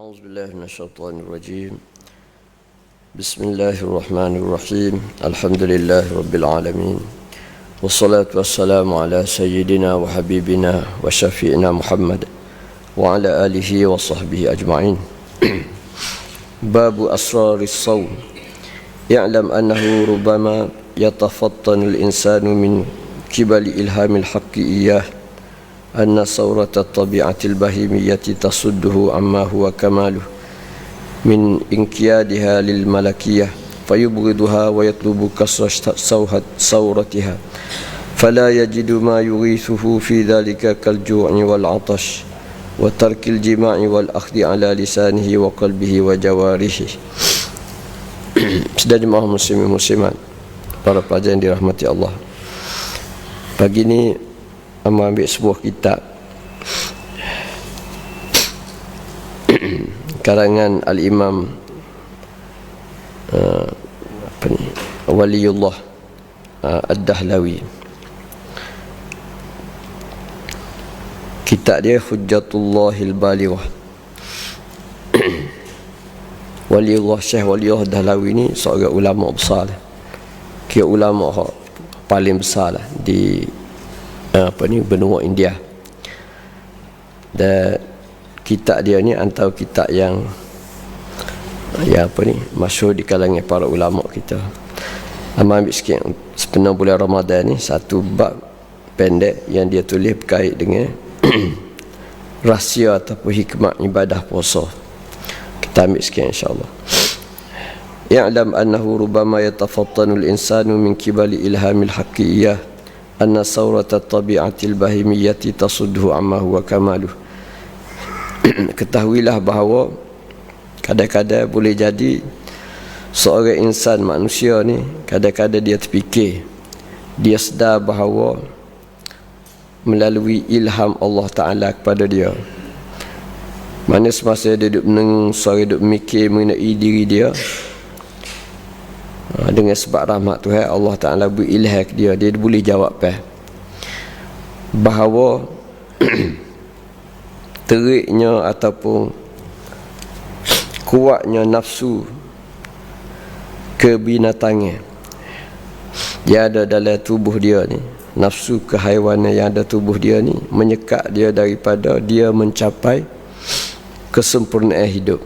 أعوذ بالله من الشيطان الرجيم. بسم الله الرحمن الرحيم. الحمد لله رب العالمين. والصلاة والسلام على سيدنا وحبيبنا وشفيعنا محمد وعلى آله وصحبه أجمعين. باب أسرار الصوم. يعلم أنه ربما يتفطن الإنسان من قبل إلهام الحق إياه. أن ثورة الطبيعة البهيمية تصده عما هو كماله من انقيادها للملكية فيبغضها ويطلب كسر ثورتها فلا يجد ما يغيثه في ذلك كالجوع والعطش وترك الجماع والأخذ على لسانه وقلبه وجوارحه. Sudah jemaah muslimin muslimat Para pelajar yang dirahmati Allah. Pagi ini Amba ambil sebuah kitab. Karangan Al-Imam uh, apa ni, Waliullah uh, Ad-Dahlawi. Kitab dia Hujjatullahil Balighah Waliullah Syekh Waliullah Dahlawi ni seorang ulama besar. Kira ulama paling besar lah di apa ni benua India. Dan kitab dia ni antara kitab yang ya apa ni masyhur di kalangan para ulama kita. Amal ambil sikit sepenuh bulan Ramadan ni satu bab pendek yang dia tulis berkait dengan rahsia ataupun hikmat ibadah puasa. Kita ambil sikit insya-Allah. Ya'lam annahu rubama yatafattanu al-insanu min kibali ilhamil haqqi iyyah anna sawrata tabi'atil bahimiyyati tasudhu amma huwa kamaluh. Ketahuilah bahawa kadang-kadang boleh jadi seorang insan manusia ni kadang-kadang dia terfikir dia sedar bahawa melalui ilham Allah Ta'ala kepada dia mana semasa dia duduk menengung suara duduk mikir mengenai diri dia dengan sebab rahmat Tuhan Allah Ta'ala beri ilham ke dia. Dia boleh jawab apa bahawa teriknya ataupun kuatnya nafsu kebinatangan yang ada dalam tubuh dia ni. Nafsu kehaiwanan yang ada tubuh dia ni menyekat dia daripada dia mencapai kesempurnaan hidup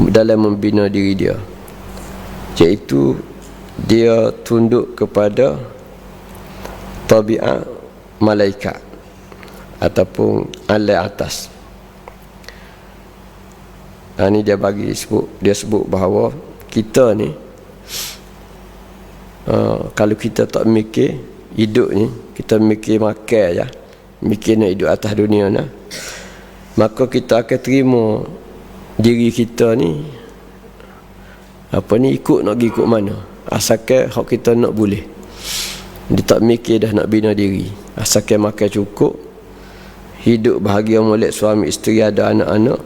dalam membina diri dia iaitu dia tunduk kepada tabiat malaikat ataupun alam atas. Ha, ini dia bagi sebut dia sebut bahawa kita ni uh, kalau kita tak mikir hidup ni kita mikir makan ya mikir nak hidup atas dunia ni maka kita akan terima diri kita ni apa ni ikut nak pergi ikut mana? Asalkan hak kita nak boleh. Dia tak mikir dah nak bina diri. Asalkan makan cukup hidup bahagia molek suami isteri ada anak-anak.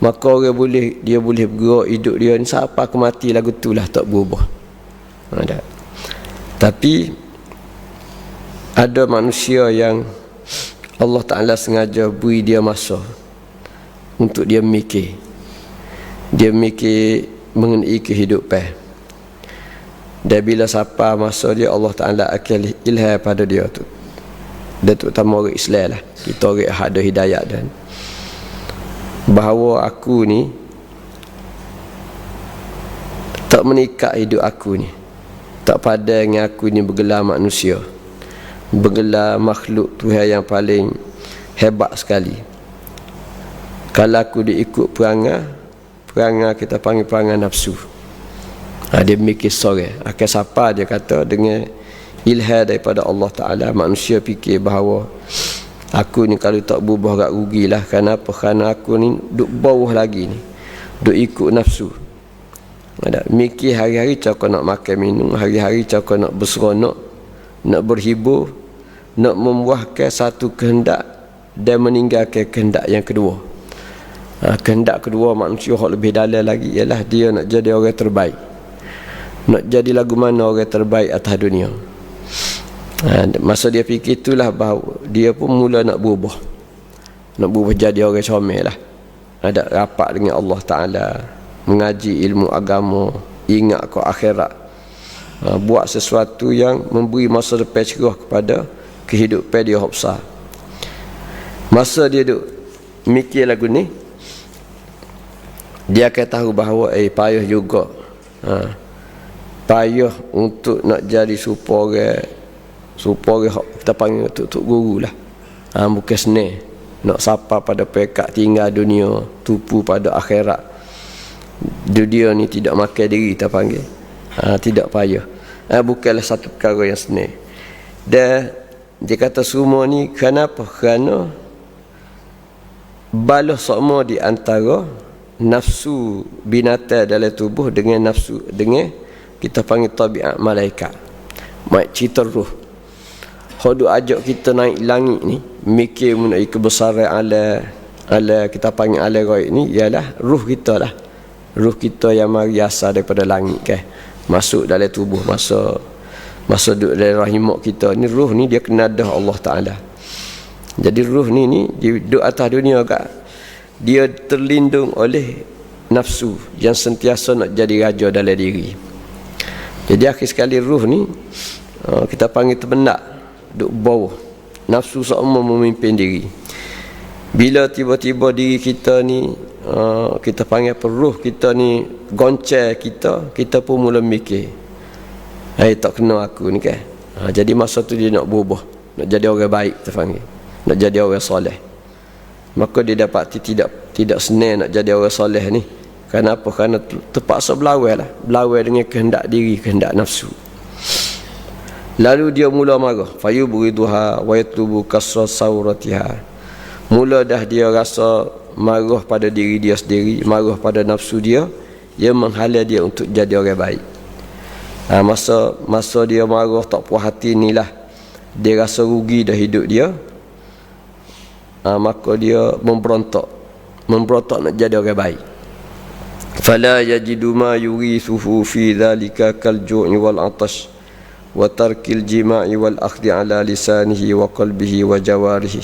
Maka orang boleh dia boleh bergerak hidup dia ni siapa ke mati lagu tu lah tak berubah. Ada tapi ada manusia yang Allah Ta'ala sengaja beri dia masa untuk dia mikir. Dia mikir mengenai kehidupan dan bila siapa masa dia Allah Ta'ala akan ilham pada dia tu. Dan terutama orang Islam lah. Kita orang yang ada hidayat dan bahawa aku ni tak menikat hidup aku ni. Tak pada dengan aku ni bergelar manusia. Bergelar makhluk Tuhan yang paling hebat sekali. Kalau aku diikut perangai perangai kita panggil perangai nafsu. Ha, dia mikir sore. Akan siapa dia kata dengan ilham daripada Allah Ta'ala manusia fikir bahawa aku ni kalau tak berubah agak rugilah. Kenapa kerana aku ni duk bawah lagi ni. Duk ikut nafsu. Ada. Mikir hari-hari cakap nak makan minum. Hari-hari cakap nak berseronok nak berhibur nak membuahkan satu kehendak dan meninggalkan kehendak yang kedua ha, kehendak kedua manusia yang lebih dalam lagi ialah dia nak jadi orang terbaik. Nak jadi lagu mana orang terbaik atas dunia. Ha, masa dia fikir itulah bahawa dia pun mula nak berubah. Nak berubah jadi orang comel lah. Ada rapat dengan Allah Taala mengaji ilmu agama ingat ke akhirat. Ha, buat sesuatu yang memberi masa depan cerah kepada kehidupan dia besar. Masa dia duk mikir lagu ni dia akan tahu bahawa eh payah juga. Ha, payah untuk nak jadi supaya supaya kita panggil untuk, untuk guru lah. Ha, bukan senang nak sapa pada pekat tinggal dunia tupu pada akhirat. Dunia ni tidak makan diri kita panggil. Ha, tidak payah ha, bukanlah satu perkara yang senang dan dia kata semua ni kenapa? Kerana balas semua di antara nafsu binatang dalam tubuh dengan nafsu dengan kita panggil tabiat malaikat. Mak cerita ruh. Hodu ajak kita naik langit ni mikir mengenai kebesaran ala ala kita panggil ala gaib ni ialah ruh kita lah. Ruh kita yang mari asal daripada langit kan masuk dalam tubuh masa masa duduk dalam rahim kita. Ni ruh ni dia kena ada Allah Taala. Jadi ruh ni ni duduk atas dunia kak dia terlindung oleh nafsu yang sentiasa nak jadi raja dalam diri. Jadi akhir sekali ruh ni uh, kita panggil terbenak duduk bawah. Nafsu semua memimpin diri. Bila tiba-tiba diri kita ni Ah, kita panggil peruh kita ni goncel kita kita pun mula mikir hai tak kena aku ni kan jadi masa tu dia nak berubah nak jadi orang baik kita panggil. Nak jadi orang soleh maka dia dapat tidak tidak senang nak jadi orang soleh ni. Kenapa kerana terpaksa berlawan lah. Berlawan dengan kehendak diri kehendak nafsu. Lalu dia mula marah. Fayu buriduha wa yatlubu kasra sauratiha. Mula dah dia rasa marah pada diri dia sendiri marah pada nafsu dia ia menghalang dia untuk jadi orang baik. Ha, masa masa dia marah tak puas hati inilah dia rasa rugi dah hidup dia ha, maka dia memberontak memberontak nak jadi orang baik. Fala yajidu ma yurithuhu fi dhalika kal ju'i wal atash wa tarkil jima'i wal akhdi ala lisanihi wa qalbihi wa jawarihi.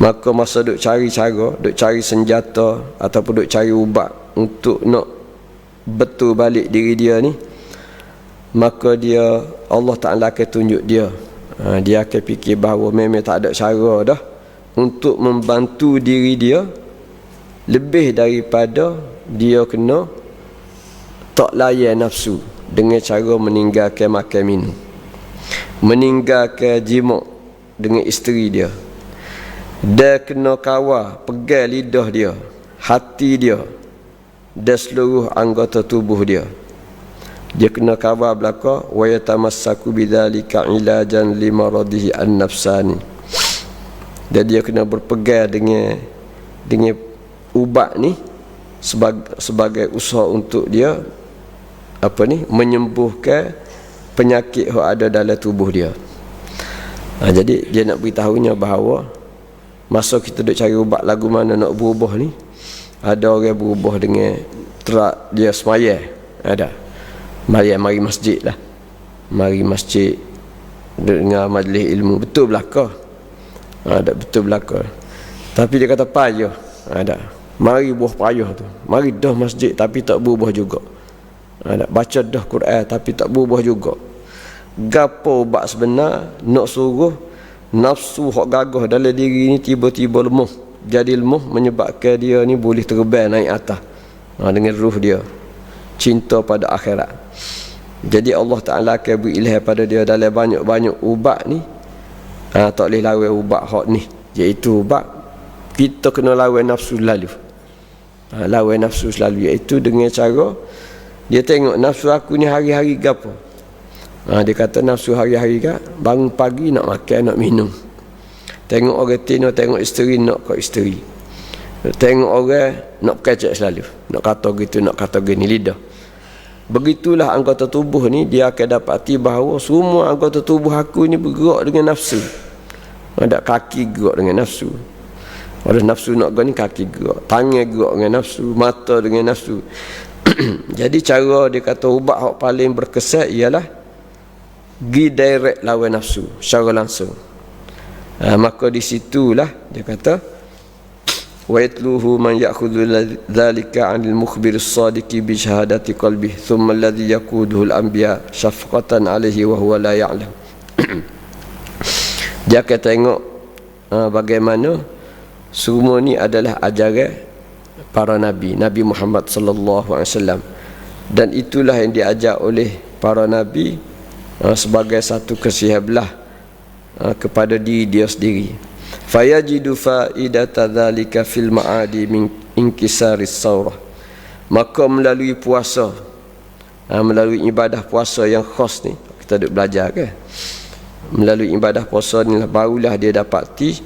Maka masa duk cari cara duk cari senjata ataupun duk cari ubat untuk nak betul balik diri dia ni maka dia Allah Ta'ala akan tunjuk dia. Ha, dia akan fikir bahawa memang tak ada cara dah untuk membantu diri dia lebih daripada dia kena tak layan nafsu dengan cara meninggalkan makan minum. Meninggalkan jimat dengan isteri dia. Dia kena kawal pegang lidah dia hati dia dan seluruh anggota tubuh dia. Dia kena kawal belaka wa yatamassaku bidzalika ilajan limaradihi an-nafsani dan dia kena berpegang dengan dengan ubat ni sebagai sebagai usaha untuk dia apa ni menyembuhkan penyakit yang ada dalam tubuh dia. Ha, jadi dia nak beritahunya bahawa Masa kita duk cari ubat lagu mana nak berubah ni Ada orang berubah dengan Terak dia semaya Ada Mari mari masjid lah. Mari masjid Dengar majlis ilmu. Betul belakang Ada betul belakang. Tapi dia kata payah Ada Mari buah payah tu. Mari dah masjid tapi tak berubah juga. Ada baca dah Quran tapi tak berubah juga. Gapo ubat sebenar nak suruh nafsu hak gagah dalam diri ni tiba-tiba lemah jadi lemah menyebabkan dia ni boleh terbang naik atas. Ha, dengan ruh dia. Cinta pada akhirat. Jadi Allah Ta'ala akan beri ilham pada dia dalam banyak-banyak ubat ni ha, tak boleh lawan ubat hak ni iaitu ubat kita kena lawan nafsu lalu ha, lawan nafsu selalu iaitu dengan cara dia tengok nafsu aku ni hari-hari gapo Ha, dia kata nafsu hari-hari kan bangun pagi nak makan nak minum. Tengok orang tino tengok isteri nak kau isteri. Tengok orang nak kecek selalu. Nak kata gitu nak kata gini lidah. Begitulah anggota tubuh ni dia akan dapati bahawa semua anggota tubuh aku ni bergerak dengan nafsu. Ada kaki gerak dengan nafsu. Ada nafsu nak gani kaki gerak. Tangan gerak dengan nafsu. Mata dengan nafsu. Jadi cara dia kata ubat yang paling berkesan ialah gi direct lawan nafsu secara langsung ha, maka di situlah dia kata ويتلوه من يأخذ ذلك عن المخبر الصادق بشهادة قلبه ثم الذي يقوده الأنبياء شفقة عليه وهو لا يعلم dia akan tengok uh, bagaimana semua ni adalah ajaran para nabi Nabi Muhammad sallallahu alaihi wasallam dan itulah yang diajar oleh para nabi uh, sebagai satu kesihablah uh, kepada diri dia sendiri fayajidu faidata dhalika fil ma'adi min inkisaris saurah maka melalui puasa ha, melalui ibadah puasa yang khas ni kita duk belajar ke? Melalui ibadah puasa ni lah, barulah dia dapati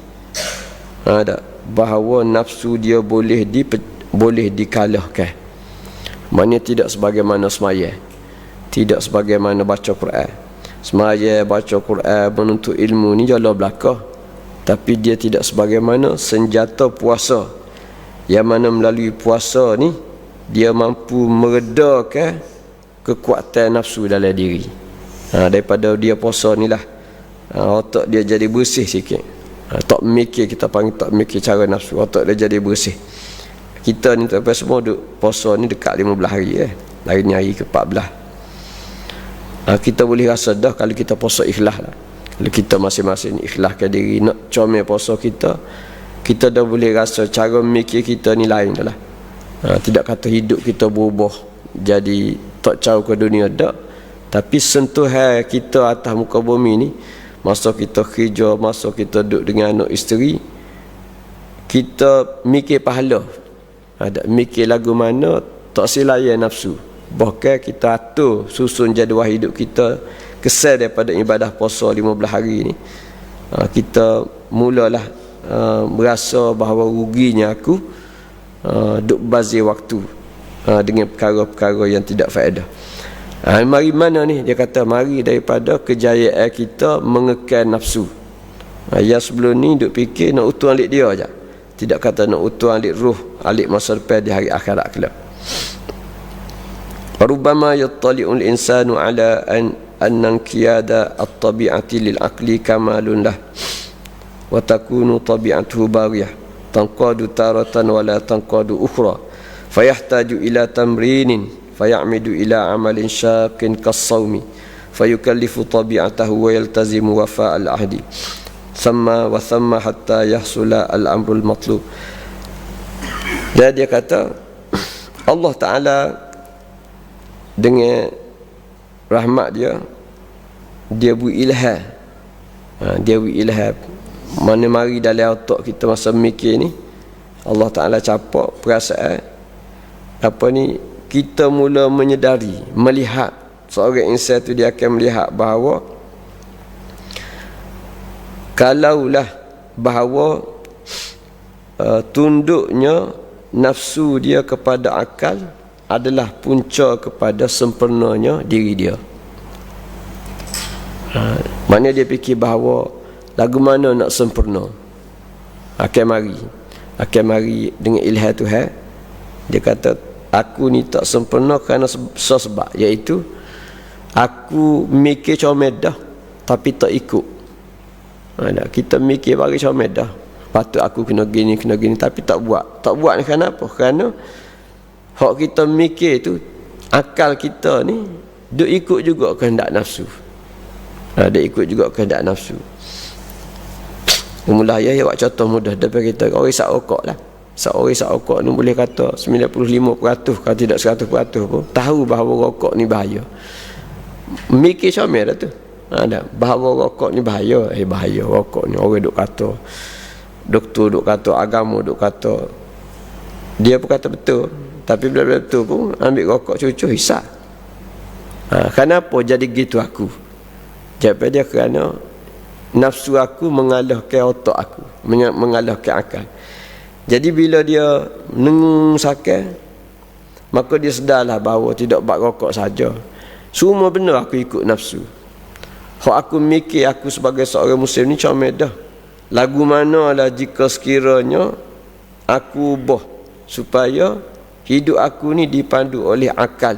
ha, tak, bahawa nafsu dia boleh di boleh dikalahkan maknanya tidak sebagaimana semaya tidak sebagaimana baca Quran. Semaya baca Quran menuntut ilmu ni jalan belakang tapi dia tidak sebagaimana senjata puasa. Yang mana melalui puasa ni dia mampu meredakan kekuatan nafsu dalam diri. Ha, daripada dia puasa ni lah ha, otak dia jadi bersih sikit. Ha, tak mikir kita panggil tak mikir cara nafsu otak dia jadi bersih. Kita ni sampai semua duk puasa ni dekat 15 hari eh. hari ni hari ke 14 ha, kita boleh rasa dah kalau kita puasa ikhlas lah kita masing-masing ikhlaskan diri. Nak comel puasa kita kita dah boleh rasa cara mikir kita ni lain dah lah. Ha, tidak kata hidup kita berubah jadi tak jauh ke dunia tak. Tapi sentuhan kita atas muka bumi ni masa kita kerja masa kita duduk dengan anak isteri kita mikir pahala. Ada mikir lagu mana tak silayan nafsu. Bahkan kita atur susun jadual hidup kita kesal daripada ibadah puasa 15 hari ni. Uh, kita mulalah uh, merasa bahawa ruginya aku uh, duk bazir waktu uh, dengan perkara-perkara yang tidak faedah. Uh, mari mana ni? Dia kata mari daripada kejayaan kita mengekal nafsu. Uh, yang sebelum ni duk fikir nak utuh alik dia aja. Tidak kata nak utuh alik ruh alik masa depan di hari akhirat kelak. Rubama yattali'ul insanu ala an anna qiyada at-tabi'ati lil aqli kamalun lah wa takunu tabi'atuhu bariyah tanqadu taratan wa la tanqadu ukhra fayahtaju ila tamrinin fayamidu ila amalin syaqin kasawmi fayukallifu tabi'atahu wa yaltazimu wafa' al-ahdi sama wa sama hatta yahsula al-amrul matlub jadi dia kata Allah Ta'ala dengan rahmat dia dia beri ilham. Ha, dia beri ilham. Mana mari dalam otak kita masa mikir ni Allah Ta'ala capak perasaan. Apa ni? Kita mula menyedari melihat. Seorang insan tu dia akan melihat bahawa kalaulah bahawa uh, tunduknya nafsu dia kepada akal adalah punca kepada sempurnanya diri dia. Ha, mana dia fikir bahawa lagu mana nak sempurna? Akan mari. Akan mari dengan ilham Tuhan. Dia kata, aku ni tak sempurna kerana sebab. Iaitu, aku mikir comel dah. Tapi tak ikut. Ha, kita mikir bagi comel dah. Patut aku kena gini, kena gini. Tapi tak buat. Tak buat ni kenapa? Kerana Hak kita mikir tu akal kita ni duk ikut juga kehendak nafsu. Ha, dia ikut juga kehendak nafsu. Mula ya ya buat contoh mudah depan kita orang isap rokok lah. Seorang isap rokok ni boleh kata 95% kalau tidak 100% pun tahu bahawa rokok ni bahaya. Mikir comel dah tu. Ada ha, bahawa rokok ni bahaya, eh bahaya rokok ni orang duk kata doktor duk kata agama duk kata dia pun kata betul tapi bila betul pun ambil rokok cucu hisap. Ha, kenapa jadi gitu aku? Jawab dia kerana nafsu aku mengalahkan otak aku, mengalahkan akal. Jadi bila dia nengung sakit, maka dia sedarlah bahawa tidak bak rokok saja. Semua benar aku ikut nafsu. Hak aku mikir aku sebagai seorang muslim ni comel dah. Lagu mana lah jika sekiranya aku ubah supaya hidup aku ni dipandu oleh akal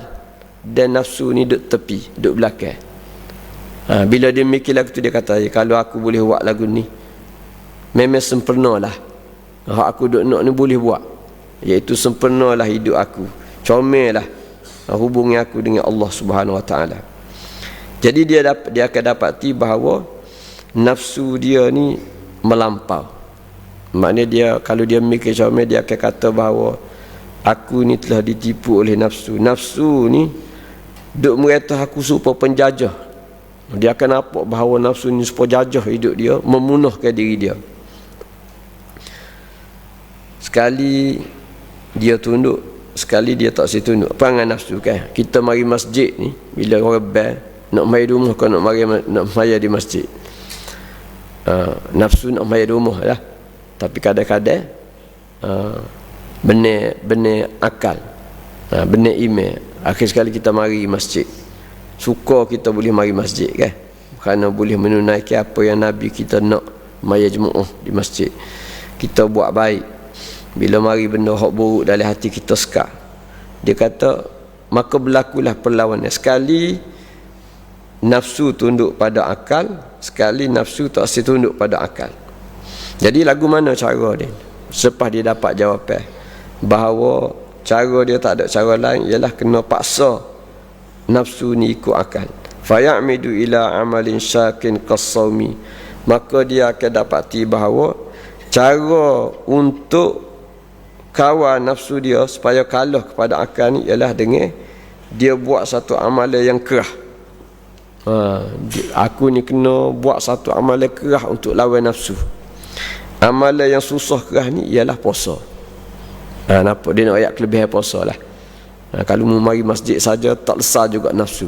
dan nafsu ni duduk tepi duduk belakang. Ha, bila dia mikir lagu tu dia kata kalau aku boleh buat lagu ni memang sempurna lah hak aku duk nak ni boleh buat. Iaitu sempurnalah hidup aku comellah hubungi aku dengan Allah Subhanahu Wa Taala. Jadi dia dapat dia akan dapati bahawa nafsu dia ni melampau. Maknanya dia kalau dia mikir comel dia akan kata bahawa aku ni telah ditipu oleh nafsu. Nafsu ni duk merata aku supaya penjajah. Dia akan nampak bahawa nafsu ni supaya jajah hidup dia memunuhkan diri dia. Sekali dia tunduk sekali dia tak si tunduk. Perangai nafsu kan? Kita mari masjid ni bila orang bel nak mai di rumah kau nak mari nak maya di masjid. Uh, nafsu nak maya di rumah lah. Tapi kadang-kadang uh, benar benar akal. Uh, benar email akhir sekali kita mari masjid. Suka kita boleh mari masjid kan? Kerana boleh menunaikan apa yang Nabi kita nak maya jemaah di masjid. Kita buat baik. Bila mari benda hak buruk dalam hati kita sekar. Dia kata maka berlakulah perlawanan. Sekali nafsu tunduk pada akal sekali nafsu tak si tunduk pada akal. Jadi lagu mana cara dia? Selepas dia dapat jawapan bahawa cara dia tak ada cara lain ialah kena paksa nafsu ni ikut akal. Fayamidu ila amalin syakin qasawmi. Maka dia akan dapati bahawa cara untuk kawal nafsu dia supaya kalah kepada akal ni ialah dengan dia buat satu amalan yang kerah. Ha, aku ni kena buat satu amalan kerah untuk lawan nafsu. Amalan yang susah kerah ni ialah puasa ha, nampak dia nak ayat kelebihan puasa lah. Ha, kalau mau mari masjid saja tak lesar juga nafsu.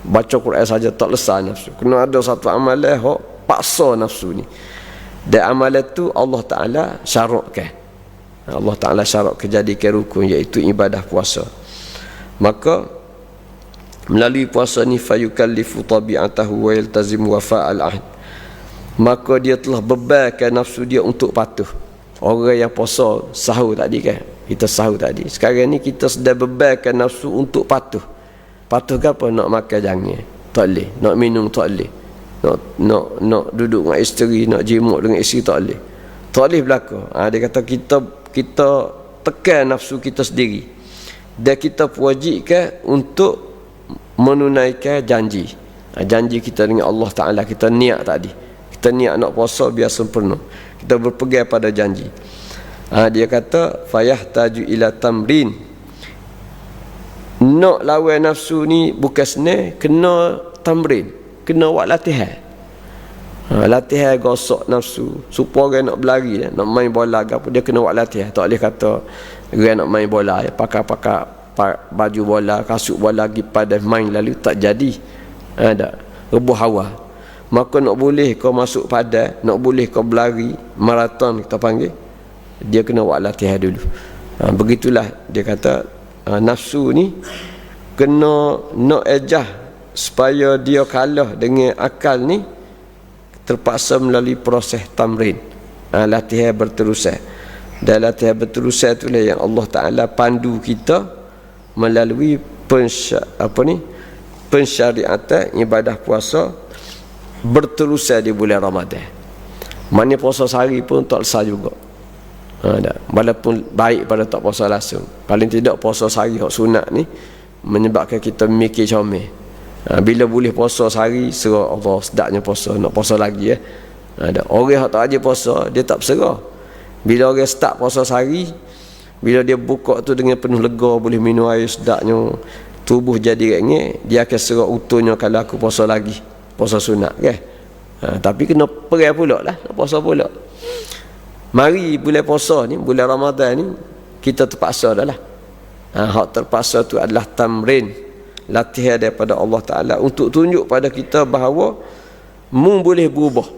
Baca Quran saja tak lesar nafsu. Kena ada satu amalan yang paksa nafsu ni. Dan amalan tu Allah Ta'ala syaratkan Allah Ta'ala syarat kejadikan rukun iaitu ibadah puasa. Maka melalui puasa ni fayukallifu tabi'atahu wa yaltazim wafa'al ahd. Maka dia telah bebankan nafsu dia untuk patuh. Orang yang puasa sahur tadi kan kita sahur tadi. Sekarang ni kita sedang bebankan nafsu untuk patuh. Patuh ke apa? Nak makan jangan. Tak boleh. Nak minum tak boleh. Nak nak nak duduk dengan isteri nak jimuk dengan isteri tak boleh. Tak boleh berlaku. Ha, dia kata kita kita tekan nafsu kita sendiri. Dan kita wajibkan untuk menunaikan janji. Ha, janji kita dengan Allah Ta'ala. Kita niat tadi. Kita niat nak puasa biar sempurna. Kita berpegang pada janji ha, dia kata fayah taju ila tamrin. Nak lawan nafsu ni bukan senang kena tamrin kena buat latihan. Ha, latihan gosok nafsu. Supaya nak berlari eh, nak main bola apa dia kena buat latihan. Tak boleh kata orang nak main bola ya, pakai-pakai baju bola kasut bola pergi pada main lalu tak jadi. Ada ha, rebuh hawa. Maka nak boleh kau masuk pada nak boleh kau berlari maraton kita panggil dia kena buat latihan dulu. Ha, begitulah dia kata ha, nafsu ni kena nak ejah supaya dia kalah dengan akal ni terpaksa melalui proses tamrin. Ha, latihan berterusan dan latihan berterusan itulah yang Allah Ta'ala pandu kita melalui pensya, apa ni pensyariatan ibadah puasa berterusan di bulan Ramadan. Mana puasa sehari pun tak lesah juga ha, dah. walaupun baik pada tak puasa langsung. Paling tidak puasa sehari hak sunat ni menyebabkan kita mikir comel ha, bila boleh puasa sehari serah Allah sedapnya puasa. Nak puasa lagi eh ada orang yang tak aja puasa dia tak berserah. Bila orang start puasa sehari bila dia buka tu dengan penuh lega boleh minum air sedapnya tubuh jadi rengek dia akan serah utuhnya kalau aku puasa lagi puasa sunat kan ha, tapi kena perai pula lah nak puasa pula mari bulan puasa ni bulan Ramadan ni kita terpaksa dah lah. Ha, hak terpaksa tu adalah tamrin latihan daripada Allah Ta'ala untuk tunjuk pada kita bahawa mu boleh berubah.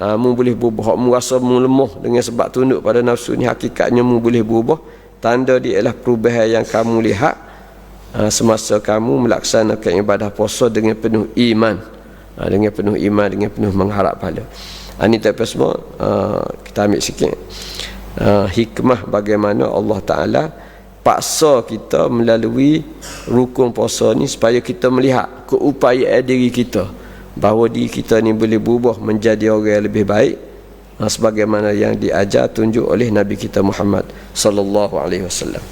Ha, mu boleh berubah. Mu rasa mu lemah dengan sebab tunduk pada nafsu ni hakikatnya mu boleh berubah. Tanda dia ialah perubahan yang kamu lihat. Ha, semasa kamu melaksanakan ibadah puasa dengan penuh iman. Ha, dengan penuh iman dengan penuh mengharap pahala. ha, ini tapi semua ha, kita ambil sikit ha, hikmah bagaimana Allah Ta'ala paksa kita melalui rukun puasa ni supaya kita melihat keupayaan diri kita bahawa diri kita ni boleh berubah menjadi orang yang lebih baik ha, sebagaimana yang diajar tunjuk oleh Nabi kita Muhammad sallallahu alaihi wasallam.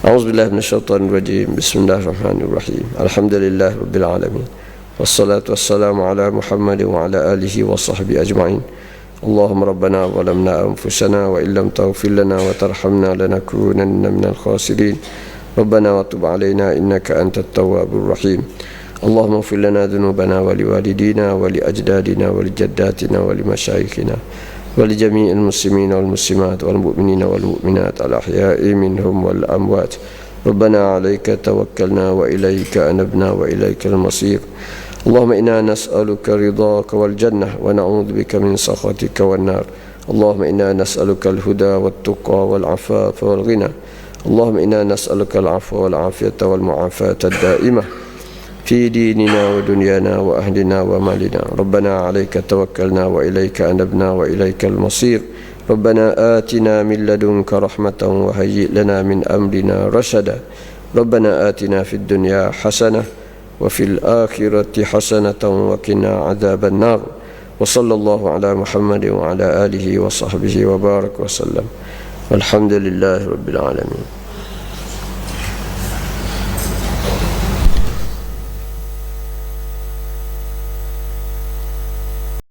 A'udzubillahi minasyaitonir rajim. Bismillahirrahmanirrahim. Alhamdulillahirabbil alamin. Ala Muhammad wa ala alihi wa sahbihi ajma'in. اللهم ربنا ظلمنا أنفسنا وإن لم تغفر لنا وترحمنا لنكونن من الخاسرين. ربنا وتب علينا إنك أنت التواب الرحيم. اللهم اغفر لنا ذنوبنا ولوالدينا ولأجدادنا ولجداتنا ولمشايخنا ولجميع المسلمين والمسلمات والمؤمنين والمؤمنات الأحياء منهم والأموات. ربنا عليك توكلنا وإليك أنبنا وإليك المصير. اللهم إنا نسألك رضاك والجنة ونعوذ بك من سخطك والنار اللهم إنا نسألك الهدى والتقى والعفاف والغنى اللهم إنا نسألك العفو والعافية والمعافاة الدائمة في ديننا ودنيانا وأهلنا ومالنا ربنا عليك توكلنا وإليك أنبنا وإليك المصير ربنا آتنا من لدنك رحمة وهيئ لنا من أمرنا رشدا ربنا آتنا في الدنيا حسنة وفي الآخرة حسنة وقنا عذاب النار. وصلى الله على محمد وعلى آله وصحبه وبارك وسلم. والحمد لله رب العالمين.